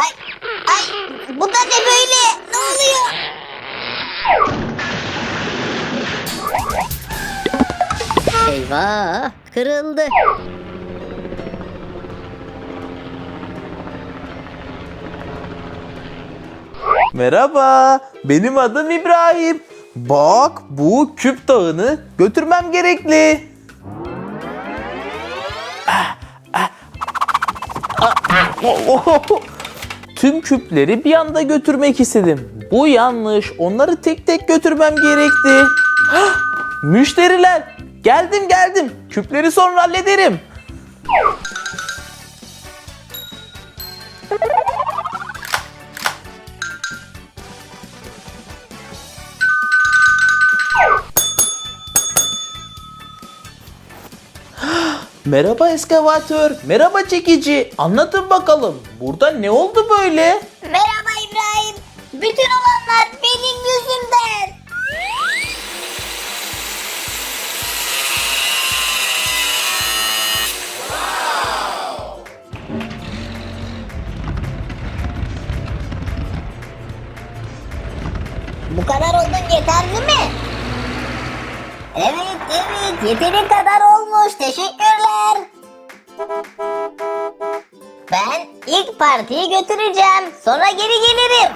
Ay, ay bu da ne böyle? Ne oluyor? Eyvah kırıldı. Merhaba, benim adım İbrahim. Bak, bu küp dağını götürmem gerekli. Ah, ah. Ah, oh, oh, oh. Tüm küpleri bir anda götürmek istedim. Bu yanlış. Onları tek tek götürmem gerekti. Ah, Müşteriler, geldim geldim. Küpleri sonra hallederim. Merhaba eskavatör, merhaba çekici. Anlatın bakalım. Burada ne oldu böyle? Merhaba İbrahim. Bütün olanlar benim yüzümden. Bu kadar oldun yeterli mi? Evet evet yeteri kadar olmuş teşekkürler. Ben ilk partiyi götüreceğim. Sonra geri gelirim.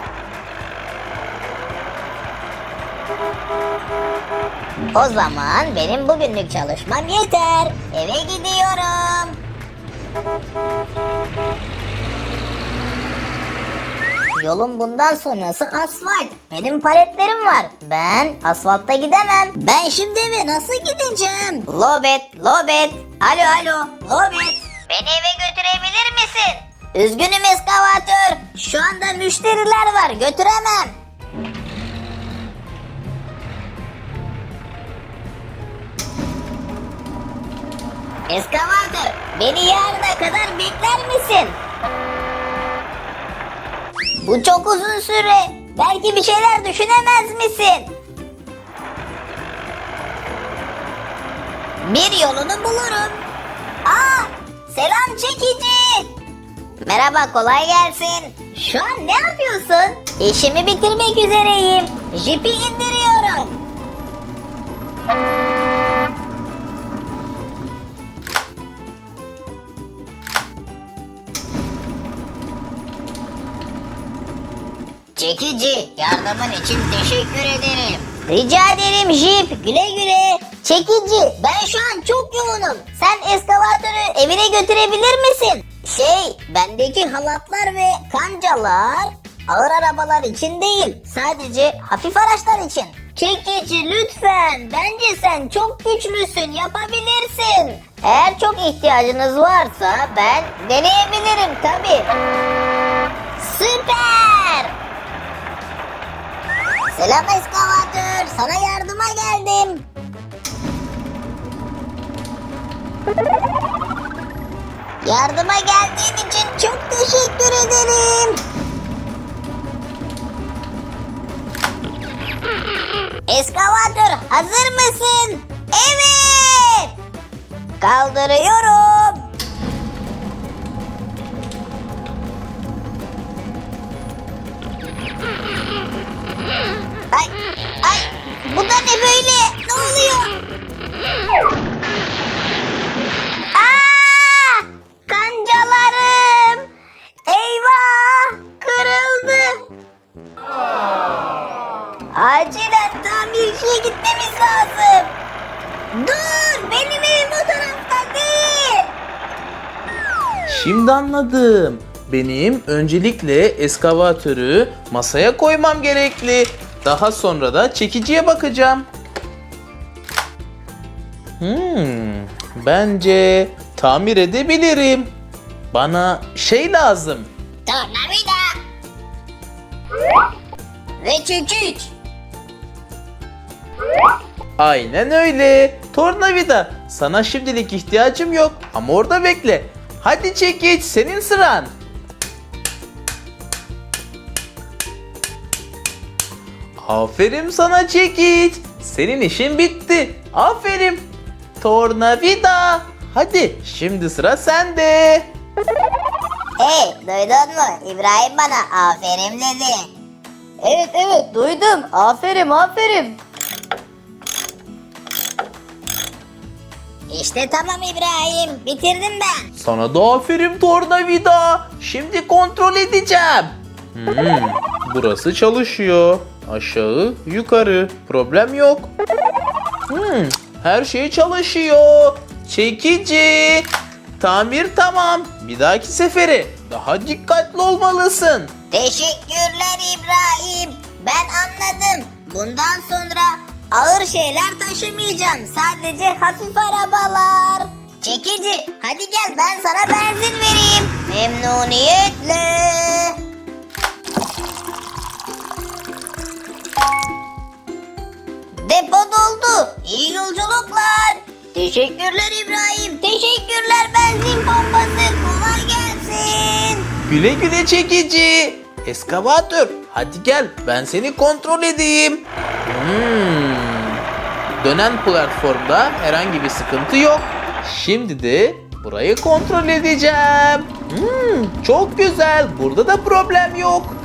O zaman benim bugünlük çalışmam yeter. Eve gidiyorum. Yolun bundan sonrası asfalt. Benim paletlerim var. Ben asfaltta gidemem. Ben şimdi eve nasıl gideceğim? Lobet, Lobet. Alo alo, Lobet. Beni eve götürebilir misin? Üzgünüm eskavatör. Şu anda müşteriler var. Götüremem. Eskavatör, beni yarına kadar bekler misin? Bu çok uzun süre. Belki bir şeyler düşünemez misin? Bir yolunu bulurum. Aa, selam çekici. Merhaba, kolay gelsin. Şu an ne yapıyorsun? İşimi bitirmek üzereyim. Jipi indiriyorum. Çekici, yardımın için teşekkür ederim. Rica ederim Jip, güle güle. Çekici, ben şu an çok yoğunum. Sen eskavatörü evine götürebilir misin? Şey, bendeki halatlar ve kancalar ağır arabalar için değil, sadece hafif araçlar için. Çekici lütfen, bence sen çok güçlüsün, yapabilirsin. Eğer çok ihtiyacınız varsa ben deneyebilirim tabii. Süper! Selam eskavatör, sana yardıma geldim. Yardıma geldiğin için çok teşekkür ederim. Eskavatör hazır mısın? Evet. Kaldırıyorum. Ay, ay, bu da ne böyle? Ne oluyor? Aa, kancalarım. Eyvah, kırıldı. Acilen tamirciye gitmemiz lazım. Dur, benim evim o tarafta değil. Şimdi anladım. Benim öncelikle eskavatörü masaya koymam gerekli. Daha sonra da çekiciye bakacağım. Hmm, bence tamir edebilirim. Bana şey lazım. Tornavida. Ve çekiç. Aynen öyle. Tornavida. Sana şimdilik ihtiyacım yok ama orada bekle. Hadi çekiç senin sıran. Aferin sana çekiç. Senin işin bitti. Aferin. Tornavida. Hadi şimdi sıra sende. Hey duydun mu? İbrahim bana aferin dedi. Evet evet duydum. Aferin aferin. İşte tamam İbrahim. Bitirdim ben. Sana da aferin tornavida. Şimdi kontrol edeceğim. Hmm, burası çalışıyor. Aşağı, yukarı. Problem yok. Hmm, her şey çalışıyor. Çekici. Tamir tamam. Bir dahaki sefere daha dikkatli olmalısın. Teşekkürler İbrahim. Ben anladım. Bundan sonra ağır şeyler taşımayacağım. Sadece hafif arabalar. Çekici hadi gel ben sana benzin vereyim. Memnuniyetle. Depo doldu. İyi yolculuklar. Teşekkürler İbrahim. Teşekkürler benzin pompası. Kolay gelsin. Güle güle çekici. Eskavatör hadi gel ben seni kontrol edeyim. Hmm. Dönen platformda herhangi bir sıkıntı yok. Şimdi de burayı kontrol edeceğim. Hmm, çok güzel. Burada da problem yok.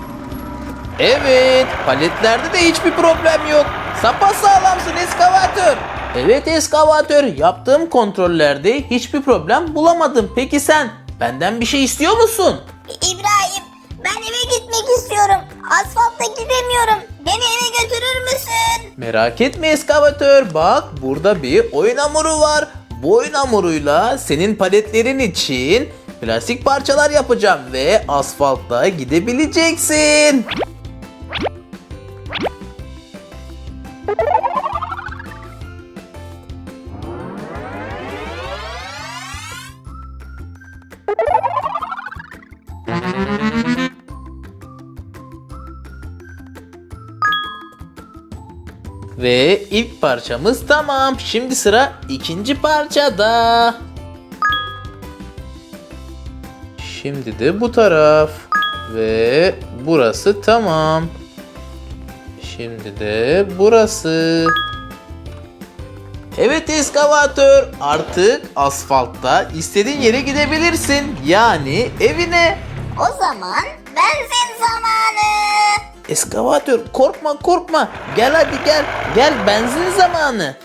Evet, paletlerde de hiçbir problem yok. Sapa sağlamsın eskavatör. Evet eskavatör, yaptığım kontrollerde hiçbir problem bulamadım. Peki sen benden bir şey istiyor musun? İbrahim ben eve gitmek istiyorum. Asfaltta gidemiyorum. Beni eve götürür müsün? Merak etme eskavatör, bak burada bir oyun hamuru var. Bu oyun hamuruyla senin paletlerin için plastik parçalar yapacağım ve asfaltta gidebileceksin. Ve ilk parçamız tamam. Şimdi sıra ikinci parçada. Şimdi de bu taraf. Ve burası tamam. Şimdi de burası. Evet eskavatör artık asfaltta istediğin yere gidebilirsin. Yani evine. O zaman benzin zamanı. Eskavatör korkma korkma. Gel hadi gel. Gel benzin zamanı.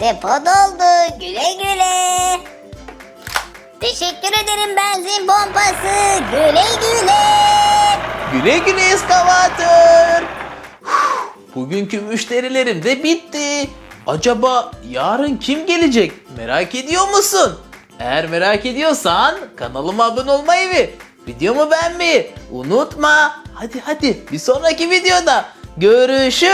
Depo doldu. Güle güle. Teşekkür ederim benzin pompası. Güle güle. Güle güle eskavatör. Bugünkü müşterilerim de bitti. Acaba yarın kim gelecek? Merak ediyor musun? Eğer merak ediyorsan kanalıma abone olmayı ve videomu beğenmeyi unutma. Hadi hadi bir sonraki videoda görüşürüz.